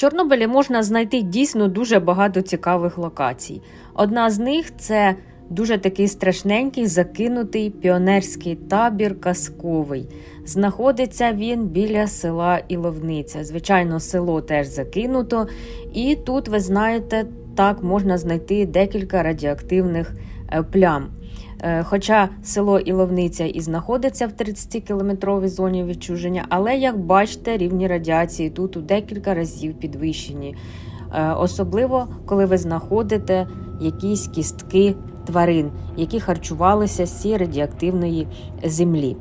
Чорнобилі можна знайти дійсно дуже багато цікавих локацій. Одна з них це дуже такий страшненький закинутий піонерський табір казковий. Знаходиться він біля села Іловниця. Звичайно, село теж закинуто, і тут, ви знаєте, так можна знайти декілька радіоактивних е, плям. Е, Хоча село Іловниця і знаходиться в 30-кілометровій зоні відчуження, але як бачите, рівні радіації тут у декілька разів підвищені. Е, Особливо, коли ви знаходите якісь кістки тварин, які харчувалися з цієї радіоактивної землі.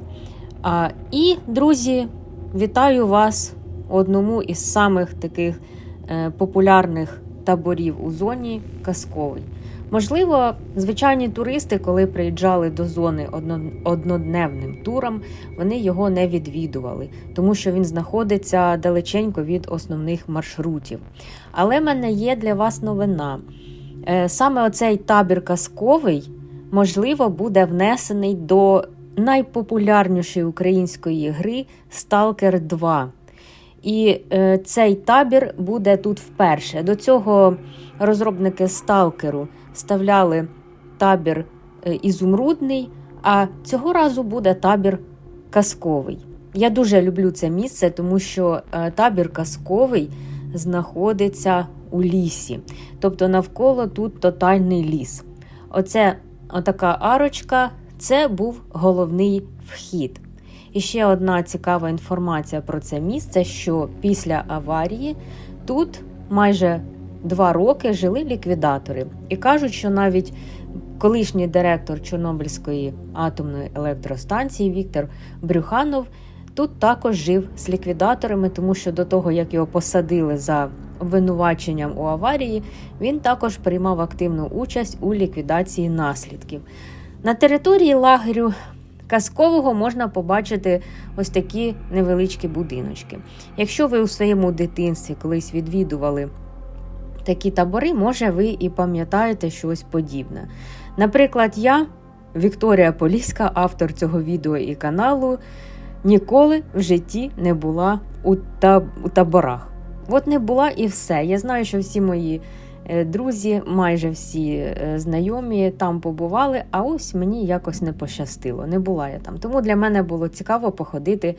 І, друзі, вітаю вас одному із самих таких е, популярних таборів у зоні казковий. Можливо, звичайні туристи, коли приїжджали до зони однодневним туром, вони його не відвідували, тому що він знаходиться далеченько від основних маршрутів. Але в мене є для вас новина. Е, Саме оцей табір казковий, можливо, буде внесений до найпопулярнішої української гри Stalker 2. І е, цей табір буде тут вперше. До цього розробники Сталкеру вставляли табір е, ізумрудний, а цього разу буде табір казковий. Я дуже люблю це місце, тому що е, табір казковий знаходиться у лісі. Тобто навколо тут тотальний ліс. Оце отака арочка це був головний вхід. І ще одна цікава інформація про це місце: що після аварії тут майже два роки жили ліквідатори. І кажуть, що навіть колишній директор Чорнобильської атомної електростанції Віктор Брюханов тут також жив з ліквідаторами, тому що до того, як його посадили за обвинуваченням у аварії, він також приймав активну участь у ліквідації наслідків. На території лагерю казкового можна побачити ось такі невеличкі будиночки. Якщо ви у своєму дитинстві колись відвідували такі табори, може ви і пам'ятаєте щось подібне. Наприклад, я, Вікторія Поліська, автор цього відео і каналу, ніколи в житті не була у, таборах. От не була і все. Я знаю, що всі мої друзі, майже всі е, знайомі там побували, а ось мені якось не пощастило, не була я там. Тому для мене було цікаво походити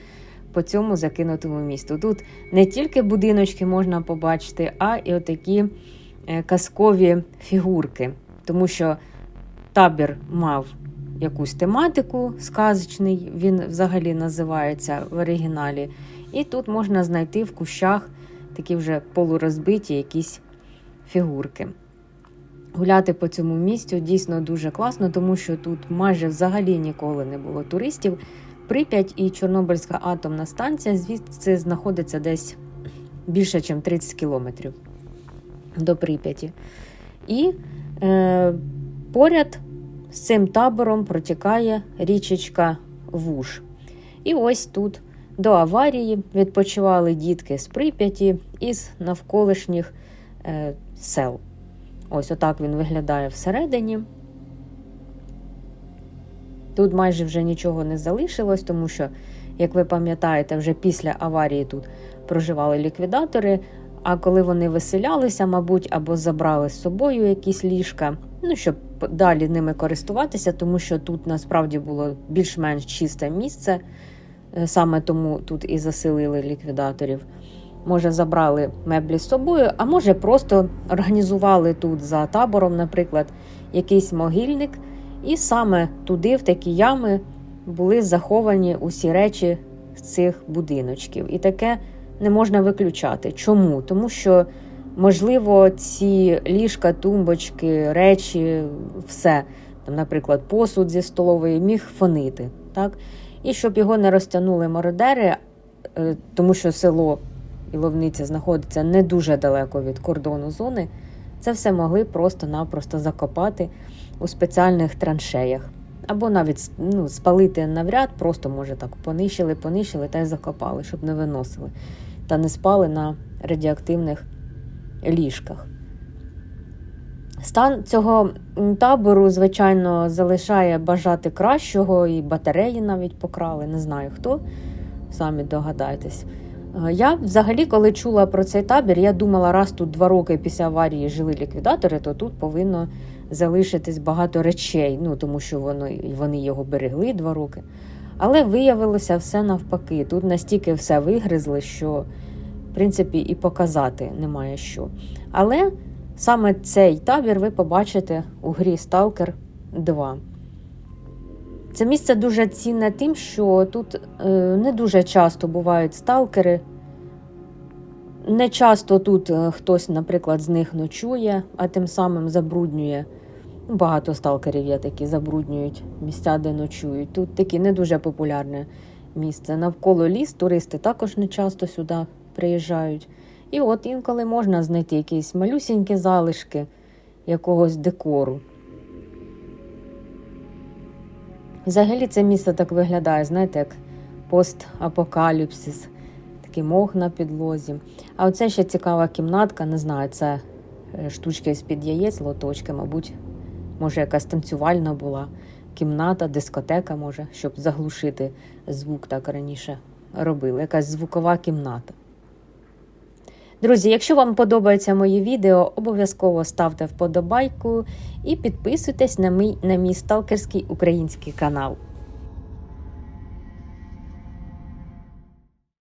по цьому закинутому місту. Тут не тільки будиночки можна побачити, а і отакі е, казкові фігурки, тому що табір мав якусь тематику сказочний, він взагалі називається в оригіналі. І тут можна знайти в кущах такі вже полурозбиті якісь фігурки. Гуляти по цьому місцю дійсно дуже класно, тому що тут майже взагалі ніколи не було туристів. Прип'ять і Чорнобильська атомна станція звідси знаходиться десь більше, ніж 30 кілометрів до Прип'яті. І е, поряд з цим табором протікає річечка Вуж. І ось тут до аварії відпочивали дітки з Прип'яті із навколишніх е, сел. Ось отак він виглядає всередині. Тут майже вже нічого не залишилось, тому що, як ви пам'ятаєте, вже після аварії тут проживали ліквідатори. А коли вони виселялися, мабуть, або забрали з собою якісь ліжка, ну щоб далі ними користуватися, тому що тут насправді було більш-менш чисте місце, Е, саме тому тут і заселили ліквідаторів. Може, забрали меблі з собою, а може, просто організували тут за табором, наприклад, якийсь могильник, і саме туди, в такі ями, були заховані усі речі з цих будиночків. І таке не можна виключати. Чому? Тому що, можливо, ці ліжка, тумбочки, речі, все, там, наприклад, посуд зі столової міг фонити. Так? І щоб його не розтягнули мародери, е, тому що село Іловниця знаходиться не дуже далеко від кордону зони, це все могли просто-напросто закопати у спеціальних траншеях. Або навіть ну, спалити навряд, просто, може, так понищили, понищили та й закопали, щоб не виносили. Та не спали на радіоактивних ліжках. Стан цього табору, звичайно, залишає бажати кращого, і батареї навіть покрали. Не знаю хто, самі догадайтесь. Е, Я взагалі, коли чула про цей табір, я думала, раз тут два роки після аварії жили ліквідатори, то тут повинно залишитись багато речей, ну тому що вони, вони його берегли два роки. Але виявилося все навпаки. Тут настільки все вигризли, що в принципі і показати немає що. Але саме цей табір ви побачите у грі Stalker 2. Це місце дуже цінне тим, що тут е, не дуже часто бувають сталкери. Не часто тут е, хтось, наприклад, з них ночує, а тим самим забруднює. Багато сталкерів є такі, забруднюють місця, де ночують. Тут таке не дуже популярне місце. Навколо ліс, туристи також не часто сюди приїжджають. І от інколи можна знайти якісь малюсінькі залишки якогось декору. Взагалі це місце так виглядає, знаєте, як постапокаліпсис, такий мох на підлозі. А оце ще цікава кімнатка, не знаю, це е, штучки з-під яєць, лоточки, мабуть, може, якась танцювальна була кімната, дискотека, може, щоб заглушити звук, так раніше робили. Якась звукова кімната. Друзі, якщо вам подобається моє відео, обов'язково ставте вподобайку і підписуйтесь на мій, на мій сталкерський український канал.